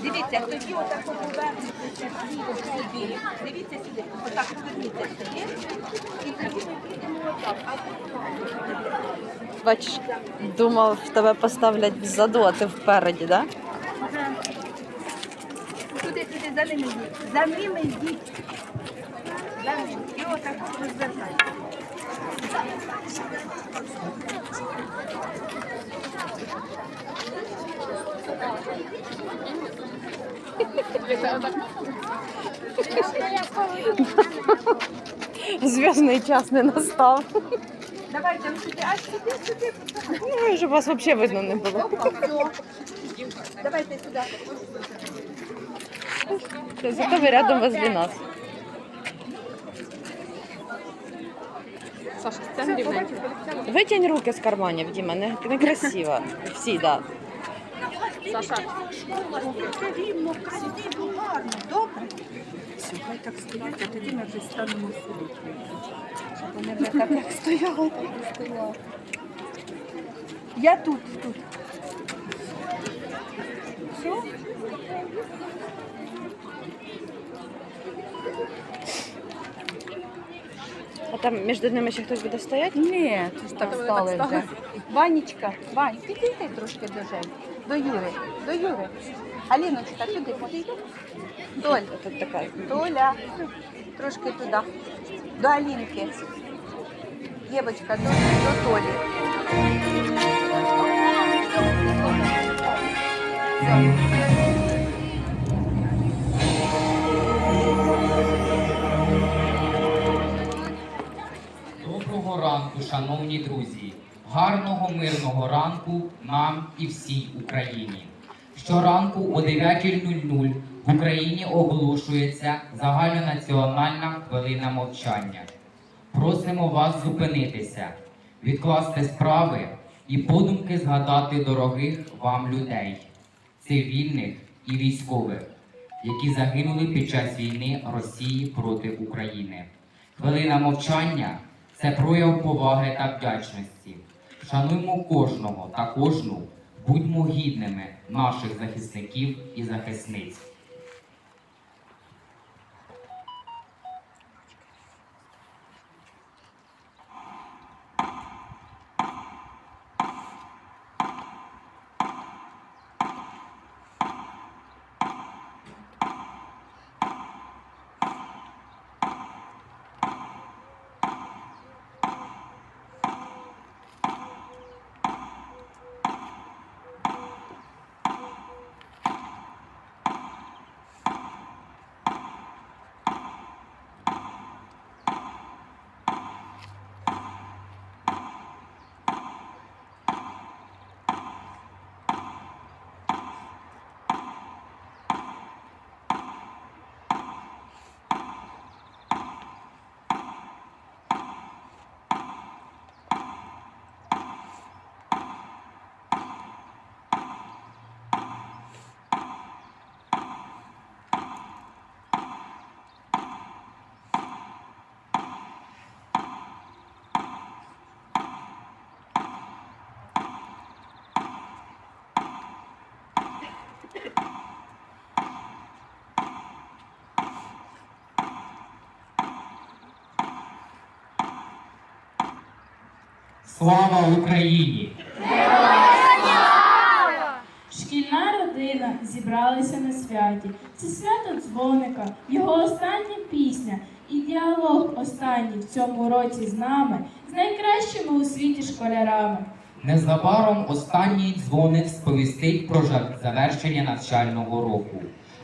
Дивіться, тоді отак повернутися всі собі. Дивіться сюди, отак поверніться собі. І тоді ми підемо отак. А Бачиш, думав, в тебе поставлять ззаду, а ти впереді, да? Туди, туди, за ними йдіть. За ними йдіть. За ними. І отак розвертайте. Зв'язний час не настав. Давайте ну, сюди, аж сюди, сюди. Ну, щоб вас взагалі видно не було. Давайте сюди. Зато ви рядом возле нас. Саша, рівненько. Витягнь руки з карманів, Діма, не, некрасиво. Всі, так. Саша, рівно, красиво, гарно, добре. Хай так стоять, а тоді ми вже станемо сидіти. Вони вже так як стояли, так і стояли. Я тут, тут. Все? А там між ними ще хтось буде стояти? Ні, це ж так Тобто стали так вже. стали? Ванечка, Вань, підійди трошки до Жені. До Юри, до Юри. Аліночка, туди підійди. Доль, Тут така. Доля, трошки туди. До Алінки. Євочка, до, до Толі. Доброго ранку, шановні друзі! Гарного мирного ранку нам і всій Україні. Щоранку о 9.00 в Україні оголошується загальнонаціональна хвилина мовчання. Просимо вас зупинитися, відкласти справи і подумки згадати дорогих вам людей, цивільних і військових, які загинули під час війни Росії проти України. Хвилина мовчання це прояв поваги та вдячності. Шануймо кожного та кожну, будьмо гідними наших захисників і захисниць. Слава Україні! Шкільна родина зібралася на святі. Це свято дзвоника, його остання пісня і діалог останній в цьому році з нами, з найкращими у світі школярами. Незабаром останній дзвоник сповістить про завершення навчального року.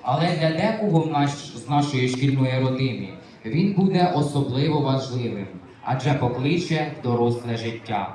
Але для декого в наш, з нашої шкільної родини він буде особливо важливим, адже покличе доросле життя.